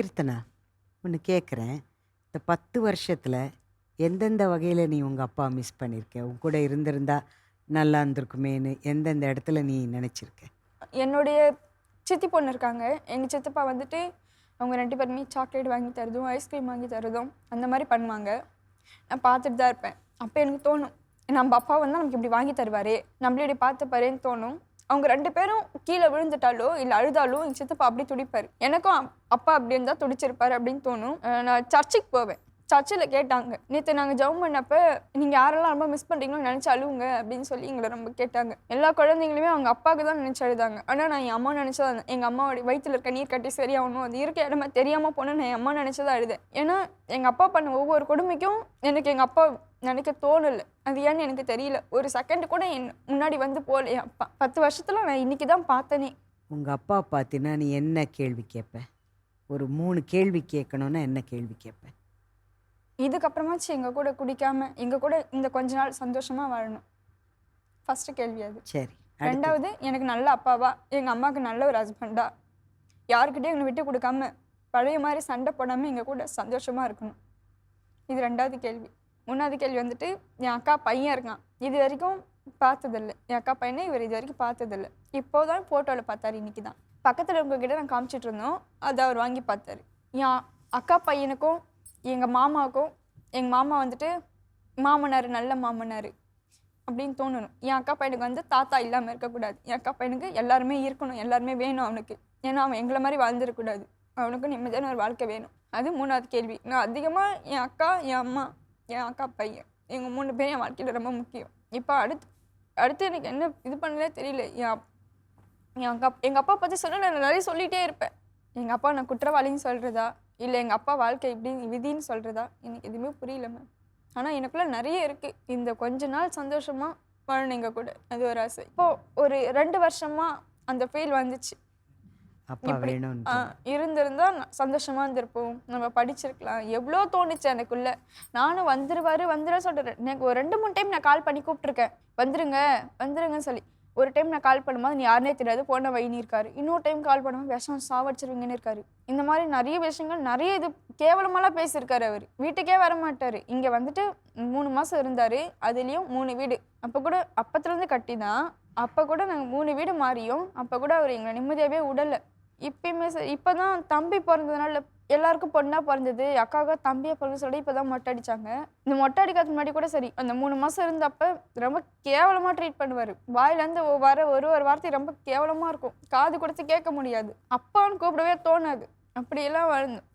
கீர்த்தனா ஒன்று கேட்குறேன் இந்த பத்து வருஷத்தில் எந்தெந்த வகையில் நீ உங்கள் அப்பா மிஸ் பண்ணியிருக்க உன் கூட இருந்திருந்தா நல்லா இருந்திருக்குமேன்னு எந்தெந்த இடத்துல நீ நினச்சிருக்க? என்னுடைய சித்தி பொண்ணு இருக்காங்க. எங்கள் சித்தப்பா வந்துட்டு அவங்க ரெண்டு பேருமே சாக்லேட் வாங்கி தரதும் ஐஸ்கிரீம் வாங்கி தரதும் அந்த மாதிரி பண்ணுவாங்க. நான் பார்த்துட்டு தான் இருப்பேன். அப்போ எனக்கு தோணும் நம்ம அப்பா வந்து நமக்கு இப்படி வாங்கி தருவார் நம்மளே இப்படி பார்த்துப்பாருன்னு தோணும். அவங்க ரெண்டு பேரும் கீழே விழுந்துட்டாலோ இல்லை அழுதாலோ எங்கள் சித்தப்பா அப்படி துடிப்பார். எனக்கும் அப்- அப்பா அப்படி இருந்தால் துடிச்சிருப்பாரு அப்படின்னு தோணும். நான் சர்ச்சுக்கு போவேன். சர்ச்சில் கேட்டாங்க. நேற்று நாங்கள் ஜவுன் பண்ணப்ப நீங்கள் யாரெல்லாம் ரொம்ப மிஸ் பண்ணுறீங்களோ நினச்சி அழுவுங்க அப்படின்னு சொல்லி எங்களை ரொம்ப கேட்டாங்க. எல்லா குழந்தைங்களுமே அவங்க அப்பாவுக்கு தான் நினச்சி அழுதாங்க. ஆனால் நான் என் அம்மா நினச்சதா எங்கள் அம்மாவோட வயிற்றில் இருக்க நீர் கட்டி சரியாகணும் அது இருக்க இடமா தெரியாமல் போனால் நான் என் அம்மா நினச்சதா அழுதேன் ஏன்னா எங்கள் அப்பா பண்ண ஒவ்வொரு கொடுமைக்கும் எனக்கு எங்கள் அப்பா நினைக்க தோணலை. அது ஏன்னு எனக்கு தெரியல. ஒரு செகண்ட் கூட என் முன்னாடி வந்து போகலையே? அப்பா பத்து வருஷத்தில் நான் இன்னைக்கு தான் பார்த்தனே. உங்கள் அப்பா பார்த்தீங்கன்னா நீ என்ன கேள்வி கேட்ப ஒரு மூணு கேள்வி கேட்கணுன்னா என்ன கேள்வி கேட்பேன் இதுக்கப்புறமாச்சும் எங்கள் கூட குடிக்காம எங்கள் கூட இந்த கொஞ்ச நாள் சந்தோஷமாக வாழணும். ஃபஸ்ட்டு கேள்வி அது. சரி. ரெண்டாவது எனக்கு நல்ல அப்பாவா? எங்கள் அம்மாவுக்கு நல்ல ஒரு ஹஸ்பண்டா யாருக்கிட்டையும் எங்களை விட்டு கொடுக்காம பழைய மாதிரி சண்டை போடாமல் எங்கள் கூட சந்தோஷமாக இருக்கணும். இது ரெண்டாவது கேள்வி. மூணாவது கேள்வி வந்துட்டு என் அக்கா பையன் இருக்கான். இது வரைக்கும் பார்த்ததில்ல. என் அக்கா பையனை இவர் இது வரைக்கும் பார்த்ததில்ல. இப்போ தான் ஃபோட்டோவில் பார்த்தாரு இன்னைக்கு தான் பக்கத்தில் இருக்கவங்ககிட்ட நான் காமிச்சிட்டு இருந்தோம். அதை அவர் வாங்கி பார்த்தாரு. என் அக்கா பையனுக்கும் எங்கள் மாமாவுக்கும் எங்கள் மாமா வந்துட்டு மாமனார் நல்ல மாமனார் அப்படின்னு தோணணும். என் அக்கா பையனுக்கு வந்து தாத்தா இல்லாமல் இருக்கக்கூடாது. என் அக்கா பையனுக்கு எல்லாருமே இருக்கணும் எல்லாருமே வேணும் அவனுக்கு. ஏன்னா அவன் எங்களை மாதிரி வாழ்ந்துடக்கூடாது அவனுக்கு நிம்மதியான ஒரு வாழ்க்கை வேணும். அது மூணாவது கேள்வி. நான் அதிகமாக என் அக்கா என் அம்மா என் அக்கா பையன் எங்கள் மூணு பேரும் என் வாழ்க்கையில் ரொம்ப முக்கியம். இப்போ அடுத்து அடுத்து எனக்கு என்ன இது பண்ணலே தெரியல. என் என் அக்கா எங்கள் அப்பா பற்றி சொல்ல நான் நிறைய சொல்லிகிட்டே இருப்பேன். எங்கள் அப்பா நான் குற்றவாளின்னு சொல்கிறதா இல்லை எங்கள் அப்பா வாழ்க்கை இப்படி விதின்னு சொல்கிறதா எனக்கு எதுவுமே புரியல மேம் ஆனால் எனக்குள்ள நிறைய இருக்குது இந்த கொஞ்ச நாள் சந்தோஷமாக வாழணும் எங்கள் கூட. அது ஒரு ஆசை. இப்போது ஒரு ரெண்டு வருஷமாக அந்த ஃபீல் வந்துச்சு. இருந்திருந்தா சந்தோஷமா இருந்திருப்போம். நம்ம படிச்சிருக்கலாம். எவ்வளோ தோணுச்சு எனக்குள்ள. நானும் வந்துருவாரு வந்துட சொல்கிறேன் எனக்கு ஒரு ரெண்டு மூணு டைம் நான் கால் பண்ணி கூப்பிட்ருக்கேன் வந்துருங்க வந்துருங்கன்னு சொல்லி. ஒரு டைம் நான் கால் பண்ணும்போது நீ யாருனே தெரியாது போன வைனி இருக்காரு. இன்னொரு டைம் கால் பண்ணும்போது விஷம் சாவடிச்சிருவீங்கன்னு இருக்காரு. இந்த மாதிரி நிறைய விஷயங்கள் நிறைய இது கேவலமாலாம் பேசியிருக்காரு அவர். வீட்டுக்கே வர மாட்டார். இங்கே வந்துட்டு மூணு மாதம் இருந்தார் அதுலேயும் மூணு வீடு. அப்போ கூட அப்பத்துலேருந்து கட்டி தான் அப்போ கூட நாங்கள் மூணு வீடு மாறியும் அப்போ கூட அவர் எங்களை நிம்மதியாகவே விடலை இப்பயுமே சரி இப்போ தான் தம்பி பிறந்ததுனால எல்லாருக்கும் பொண்ணாக பிறந்தது அக்காவுக்கு தம்பியை பிறந்து சொல்லி இப்போ தான் மொட்டை அடிச்சாங்க. இந்த மொட்டை அடிக்கிறதுக்கு முன்னாடி கூட சரி அந்த மூணு மாதம் இருந்தப்ப ரொம்ப கேவலமாக ட்ரீட் பண்ணுவார். வாயிலேருந்து வர ஒரு ஒரு வார்த்தை ரொம்ப கேவலமாக இருக்கும். காது கொடுத்து கேட்க முடியாது. அப்பான்னு கூப்பிடவே தோணாது. அப்படியெல்லாம் வாழ்ந்தோம்